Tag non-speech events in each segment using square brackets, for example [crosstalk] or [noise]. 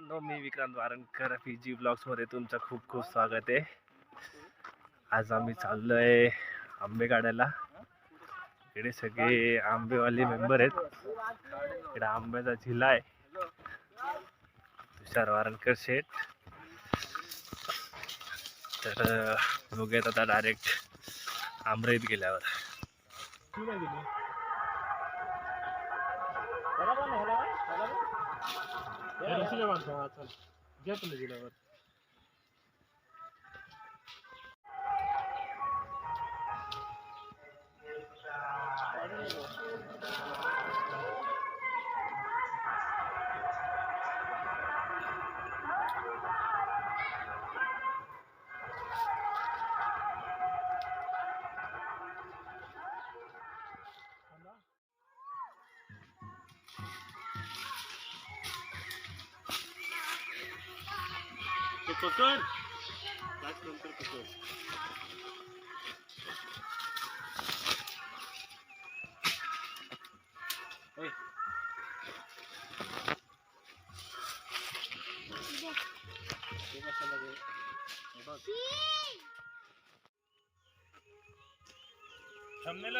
मित्रांनो मी Vikrant Warankar P G ब्लॉग्समध्ये तुमचं खूप खूप स्वागत आहे. आज आम्ही चाललोय आंबे काढायला इकडे सगळे आंबेवाले मेंबर आहेत. इकडे आंब्याचा झिला आहे. तुषार वारणकर शेठ. तर बघूयात आता डायरेक्ट आंबरेत गेल्यावर. घ्या तुम्ही दिल्यावर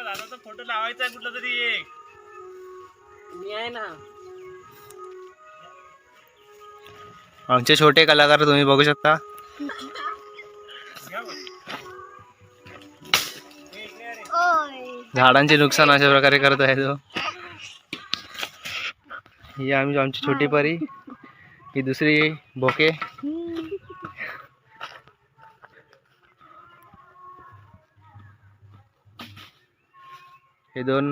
दादाचा फ़ोटो लावायचा आहे कुठला तरी एक। मी आहे ना. आमचे छोटे कलाकार तुम्ही बघू शकता. झाडांचे नुकसान अशा प्रकारे करत आहे तो. ही आम्ही आमची छोटी परी. ही दुसरी भोके. हे दोन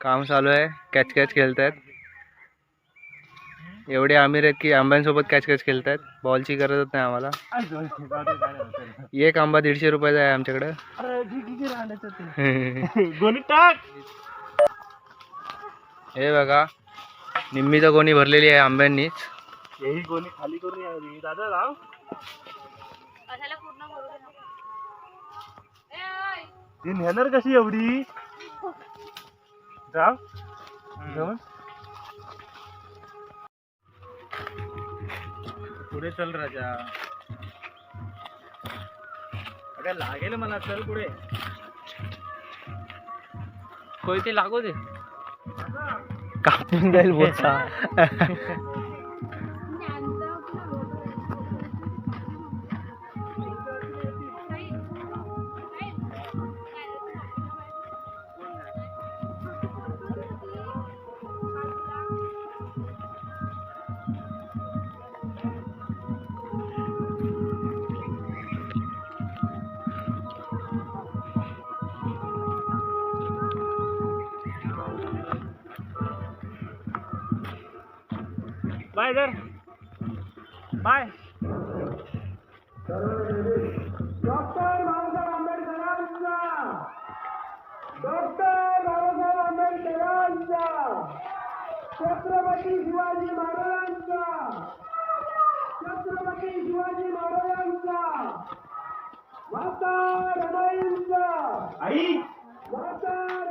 काम चालू आहे. कॅच कॅच खेळत आहेत एवढे अमीर आहेत की आंब्यांसोबत कॅच कॅच खेळत आहेत बॉलची गरजच नाही आम्हाला. एक आंबा दीडशे रुपयाचा आहे आमच्याकडं. गोणी [laughs] टाक हे बघा निम्मीचं कोणी भरलेली आहे आंब्यांनीच. यही गोणी खाली करून यावी दादा राव ती नेणार कशी एवढी? जाव पुढे चल राजा. अगं लागेल मला चल पुढे. कोयते लागू दे. कापून जाईल बोचा. [laughs] बाय जर. बाय. डॉक्टर बाबासाहेब आंबेडकरांचा. डॉक्टर बाबासाहेब आंबेडकरांचा. छत्रपती शिवाजी महाराजांचा. छत्रपती शिवाजी महाराजांचा. माता रमाईंचा. आई. माता